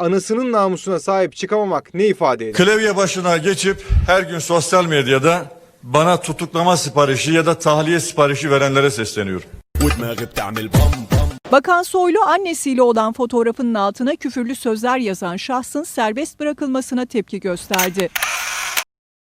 anasının namusuna sahip çıkamamak ne ifade eder? Klavye başına geçip her gün sosyal medyada bana tutuklama siparişi ya da tahliye siparişi verenlere sesleniyorum. Bakan Soylu annesiyle olan fotoğrafının altına küfürlü sözler yazan şahsın serbest bırakılmasına tepki gösterdi.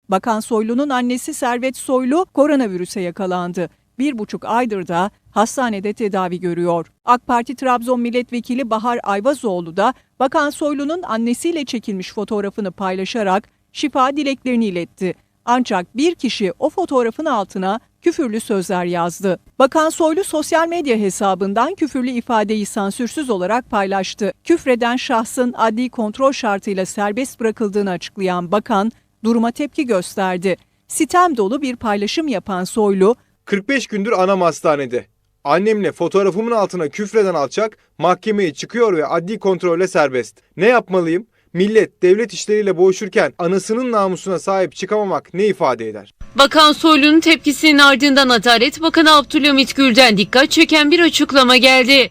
Bakan Soylu'nun annesi Servet Soylu koronavirüse yakalandı. Bir buçuk aydır da hastanede tedavi görüyor. AK Parti Trabzon Milletvekili Bahar Ayvazoğlu da Bakan Soylu'nun annesiyle çekilmiş fotoğrafını paylaşarak şifa dileklerini iletti. Ancak bir kişi o fotoğrafın altına küfürlü sözler yazdı. Bakan Soylu sosyal medya hesabından küfürlü ifadeyi sansürsüz olarak paylaştı. Küfreden şahsın adli kontrol şartıyla serbest bırakıldığını açıklayan bakan duruma tepki gösterdi. Sitem dolu bir paylaşım yapan Soylu, 45 gündür anam hastanede. Annemle fotoğrafımın altına küfreden alçak mahkemeye çıkıyor ve adli kontrolle serbest. Ne yapmalıyım? Millet devlet işleriyle boğuşurken anasının namusuna sahip çıkamamak ne ifade eder? Bakan Soylu'nun tepkisinin ardından Adalet Bakanı Abdülhamit Gül'den dikkat çeken bir açıklama geldi.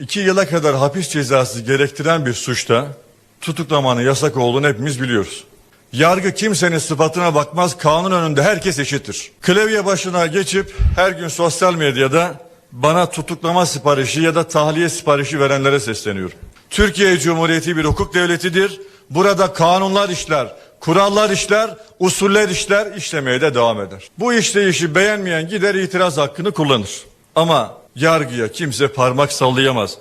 İki yıla kadar hapis cezası gerektiren bir suçta tutuklamanın yasak olduğunu hepimiz biliyoruz. Yargı kimsenin sıfatına bakmaz, kanun önünde herkes eşittir. Klavye başına geçip her gün sosyal medyada bana tutuklama siparişi ya da tahliye siparişi verenlere sesleniyorum. Türkiye Cumhuriyeti bir hukuk devletidir. Burada kanunlar işler, kurallar işler, usuller işler, işlemeye de devam eder. Bu işleyişi beğenmeyen gider itiraz hakkını kullanır. Ama yargıya kimse parmak sallayamaz.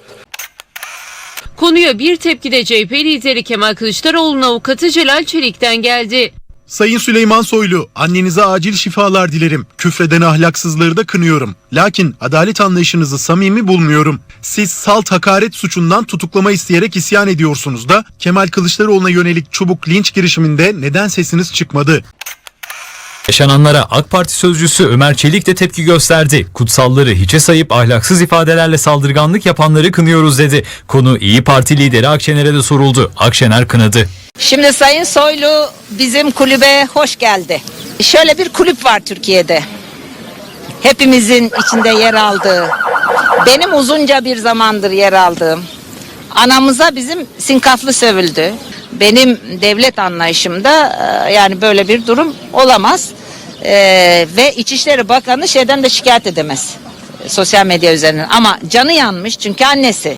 Konuya bir tepki de CHP lideri Kemal Kılıçdaroğlu'nun avukatı Celal Çelik'ten geldi. Sayın Süleyman Soylu, annenize acil şifalar dilerim. Küfreden ahlaksızları da kınıyorum. Lakin adalet anlayışınızı samimi bulmuyorum. Siz salt hakaret suçundan tutuklama isteyerek isyan ediyorsunuz da Kemal Kılıçdaroğlu'na yönelik çubuk linç girişiminde neden sesiniz çıkmadı? Yaşananlara AK Parti sözcüsü Ömer Çelik de tepki gösterdi. Kutsalları hiçe sayıp ahlaksız ifadelerle saldırganlık yapanları kınıyoruz dedi. Konu İyi Parti lideri Akşener'e de soruldu. Akşener kınadı. Şimdi Sayın Soylu bizim kulübe hoş geldi. Şöyle bir kulüp var Türkiye'de. Hepimizin içinde yer aldığı, benim uzunca bir zamandır yer aldığım, anamıza bizim sinkaflı sövüldü. Benim devlet anlayışımda e, yani böyle bir durum olamaz. E, ve İçişleri Bakanı şeyden de şikayet edemez. e, Sosyal medya üzerinden ama canı yanmış çünkü annesi.